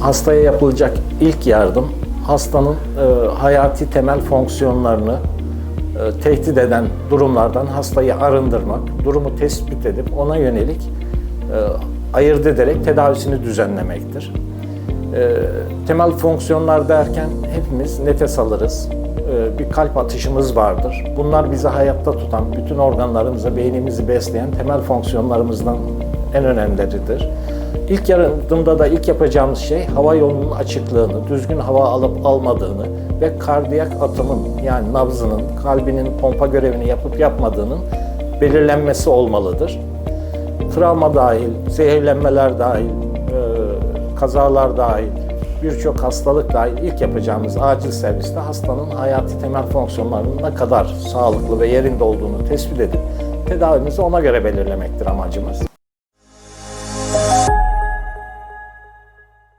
Hastaya yapılacak ilk yardım, hastanın e, hayati temel fonksiyonlarını e, tehdit eden durumlardan hastayı arındırmak, durumu tespit edip ona yönelik e, ayırt ederek tedavisini düzenlemektir. E, temel fonksiyonlar derken hepimiz nefes alırız, e, bir kalp atışımız vardır. Bunlar bizi hayatta tutan, bütün organlarımızı, beynimizi besleyen temel fonksiyonlarımızdan en önemlileridir. İlk yardımda da ilk yapacağımız şey hava yolunun açıklığını, düzgün hava alıp almadığını ve kardiyak atımın yani nabzının, kalbinin pompa görevini yapıp yapmadığının belirlenmesi olmalıdır. Travma dahil, zehirlenmeler dahil, e, kazalar dahil, birçok hastalık dahil ilk yapacağımız acil serviste hastanın hayati temel fonksiyonlarının ne kadar sağlıklı ve yerinde olduğunu tespit edip tedavimizi ona göre belirlemektir amacımız.